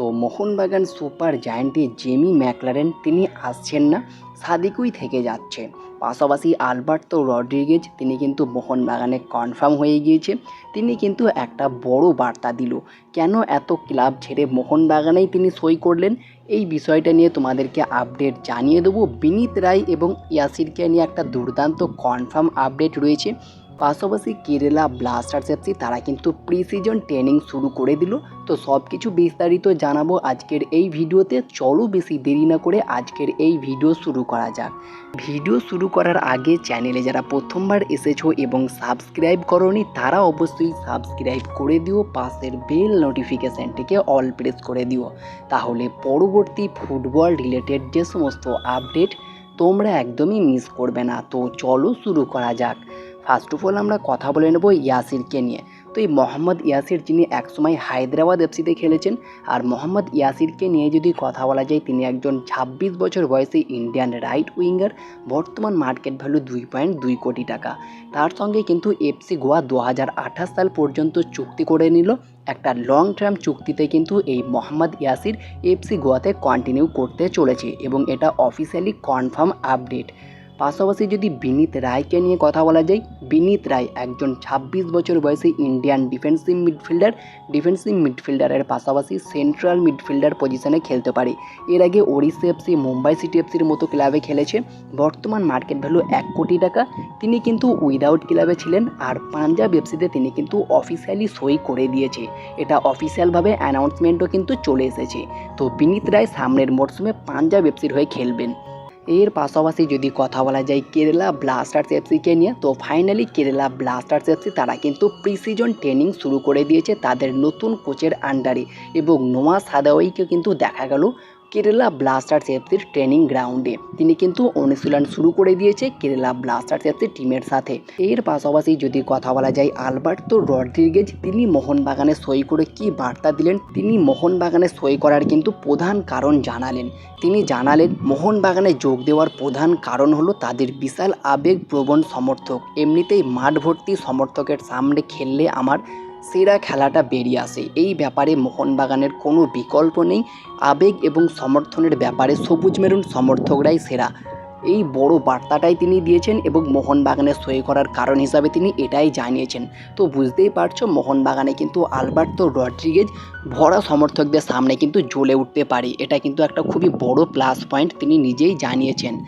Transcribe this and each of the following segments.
তো মোহনবাগান সুপার জায়ান্টে Jamie Maclaren তিনি আসছেন না, সাদিকুই থেকে যাচ্ছে। পাশাপাশি আলবার্তো রড্রিগেজ, তিনি কিন্তু মোহনবাগানে কনফার্ম হয়ে গিয়েছে। তিনি কিন্তু একটা বড় বার্তা দিল। কেন এত ক্লাব ছেড়ে মোহনবাগানেই তিনি সই করলেন? এই বিষয়টা নিয়ে তোমাদেরকে আপডেট জানিয়ে দেবো। বিনীত রায় এবং ইয়াসিরকে নিয়ে একটা দুর্দান্ত কনফার্ম আপডেট রয়েছে। পাশাপাশি কেরালা ব্লাস্টার্স এফসি তারা কিন্তু প্রি সিজন ট্রেনিং শুরু করে দিল। তো সব কিছু বিস্তারিত জানাব আজকের এই ভিডিওতে। চলো বেশি দেরি না করে আজকের এই ভিডিও শুরু করা যাক। ভিডিও শুরু করার আগে চ্যানেলে যারা প্রথমবার এসেছ এবং সাবস্ক্রাইব করনি, তারা অবশ্যই সাবস্ক্রাইব করে দিও, পাশের বেল নোটিফিকেশানটিকে অল প্রেস করে দিও। তাহলে পরবর্তী ফুটবল রিলেটেড যে সমস্ত আপডেট তোমরা একদমই মিস করবে না। তো চলো শুরু করা যাক। ফার্স্ট অফ অল আমরা কথা বলে নেব ইয়াসিরকে নিয়ে। তো এই মোহাম্মদ ইয়াসির যিনি একসময় হায়দ্রাবাদ এফসিতে খেলেছেন, আর মোহাম্মদ ইয়াসিরকে নিয়ে যদি কথা বলা যায়, তিনি একজন ছাব্বিশ বছর বয়সে ইন্ডিয়ান রাইট উইঙ্গার বর্তমান মার্কেট ভ্যালু দুই পয়েন্ট দুই কোটি টাকা। তার সঙ্গে কিন্তু এফসি গোয়া দু হাজার আঠাশ সাল পর্যন্ত চুক্তি করে নিল। একটা লং টার্ম চুক্তিতে কিন্তু এই মোহাম্মদ ইয়াসির এফসি গোয়াতে কন্টিনিউ করতে চলেছে এবং এটা অফিসিয়ালি কনফার্ম আপডেট পাশাপাশি যদি বিনীত রায়কে নিয়ে কথা বলা যায়, বিনীত রায় একজন ছাব্বিশ বছর বয়সী ইন্ডিয়ান ডিফেন্সিভ মিডফিল্ডার ডিফেন্সিভ মিডফিল্ডারের পাশাপাশি সেন্ট্রাল মিডফিল্ডার পজিশনে খেলতে পারে। এর আগে ওড়িশা এফসি মুম্বাই সিটি এফসির মতো ক্লাবে খেলেছে। বর্তমান মার্কেট ভ্যালু এক কোটি টাকা। তিনি কিন্তু উইদাউট ক্লাবে ছিলেন আর পাঞ্জাব এফসিতে তিনি কিন্তু অফিসিয়ালি সই করে দিয়েছে। এটা অফিসিয়ালভাবে অ্যানাউন্সমেন্টও কিন্তু চলে এসেছে। তো বিনীত রায় সামনের মরশুমে পাঞ্জাব এফসির হয়ে খেলবেন। এর পাশাপাশি যদি কথা বলা যায় কেরালা ব্লাস্টার্স এফসিকে নিয়ে তো ফাইনালি কেরালা ব্লাস্টার্স এফসি তারা কিন্তু প্রিসিজন ট্রেনিং শুরু করে দিয়েছে তাদের নতুন কোচের আন্ডারে এবং নোয়া সাদাওয়াইকে কিন্তু দেখা গেল কেরালা ব্লাস্টার্স এফসির ট্রেনিং গ্রাউন্ডে তিনি কিন্তু অনুশীলন শুরু করে দিয়েছে কেরালা ব্লাস্টার্স এফসির টিমের সাথে। এর পাশাপাশি যদি কথা বলা যায়, আলবার্তো রড্রিগেজ, তিনি মোহনবাগানে সই করে কি বার্তা দিলেন? তিনি মোহনবাগানে সই করার কিন্তু প্রধান কারণ জানালেন। তিনি জানালেন, মোহনবাগানে যোগ দেওয়ার প্রধান কারণ হলো তাদের বিশাল আবেগপ্রবণ সমর্থক। এমনিতেই মাঠ ভর্তি সমর্থকের সামনে খেললে আমার সেরা খেলাটা বেরিয়ে আসে। এই ব্যাপারে মোহনবাগানের কোনো বিকল্প নেই। আবেগ এবং সমর্থনের ব্যাপারে সবুজ মেরুন সমর্থকরাই সেরা। এই বড় বার্তাটাই তিনি দিয়েছেন এবং মোহনবাগানে সই করার কারণ হিসাবে তিনি এটাই জানিয়েছেন। তো বুঝতেই পারছ, মোহনবাগানে কিন্তু আলবার্তো রড্রিগেজ ভরা সমর্থকদের সামনে কিন্তু জ্বলে উঠতে পারে। এটা কিন্তু একটা খুবই বড় প্লাস পয়েন্ট তিনি নিজেই জানিয়েছেন।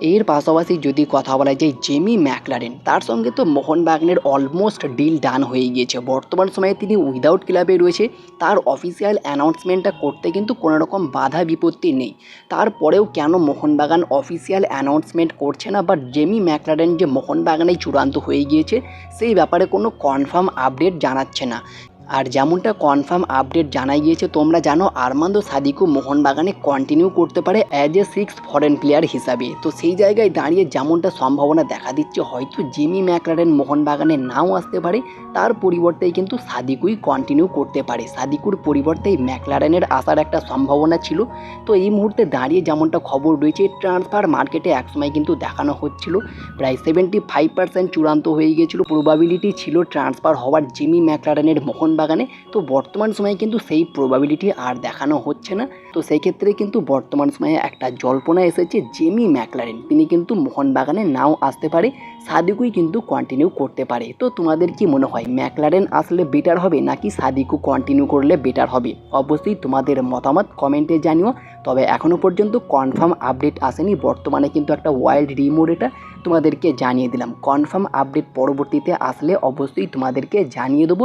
এর পাশাপাশি যদি কথা বলা যায়, জেমি ম্যাকলারেন, তার সঙ্গে তো মোহনবাগানের অলমোস্ট ডিল ডান হয়ে গিয়েছে। বর্তমান সময়ে তিনি উইদাউট ক্লাবে রয়েছে। তার অফিসিয়াল অ্যানাউন্সমেন্টটা করতে কিন্তু কোনো রকম বাধা বিপত্তি নেই। তারপরেও কেন মোহনবাগান অফিসিয়াল অ্যানাউন্সমেন্ট করছে না? বা জেমি ম্যাকলারেন যে মোহনবাগানেই চূড়ান্ত হয়ে গিয়েছে, সেই ব্যাপারে কোনো কনফার্ম আপডেট জানাচ্ছে না। আর যেমনটা কনফার্ম আপডেট জানাই গিয়েছে, তোমরা জানো আরমান্দ সাদিকু মোহনবাগানে কন্টিনিউ করতে পারে as a six foreign player হিসাবে। তো সেই জায়গায় দাঁড়িয়ে যেমনটা সম্ভাবনা দেখা দিচ্ছে, হয়তো জিমি ম্যাকলারেন মোহনবাগানে নাও আসতে পারে, তার পরিবর্তেই কিন্তু সাদিকুই কন্টিনিউ করতে পারে। সাদিকুর পরিবর্তেই ম্যাকলারেনের আসার একটা সম্ভাবনা ছিল। তো এই মুহূর্তে দাঁড়িয়ে যেমনটা খবর রয়েছে ট্রান্সফার মার্কেটে একসময় কিন্তু দেখানো হচ্ছিল। প্রায় সেভেন্টি ফাইভ পার্সেন্ট চূড়ান্ত হয়ে গিয়েছিল। প্রবাবিলিটি ছিল ট্রান্সফার হওয়ার জিমি ম্যাকলারেনের মোহন বাগানে, তো বর্তমান সময়ে কিন্তু সেই প্রবাবিলিটি আর দেখানো হচ্ছে না। তো সেই ক্ষেত্রে কিন্তু বর্তমান সময়ে একটা জল্পনা এসেছে জেমি ম্যাকলারেন তিনি কিন্তু মোহনবাগানে নাও আসতে পারে, সাদিকুই কিন্তু কন্টিনিউ করতে পারে। তো তোমাদের কি মনে হয় ম্যাকলারেন আসলে বেটার হবে নাকি সাদিকু কন্টিনিউ করলে বেটার হবে? অবশ্যই তোমাদের মতামত কমেন্টে জানিও। তবে এখনও পর্যন্ত কনফার্ম আপডেট আসেনি, বর্তমানে কিন্তু একটা ওয়াইল্ড রিমোড এটা। তোমাদেরকে জানিয়ে দিলাম কনফার্ম আপডেট পরবর্তীতে আসলে অবশ্যই তোমাদেরকে জানিয়ে দেবো।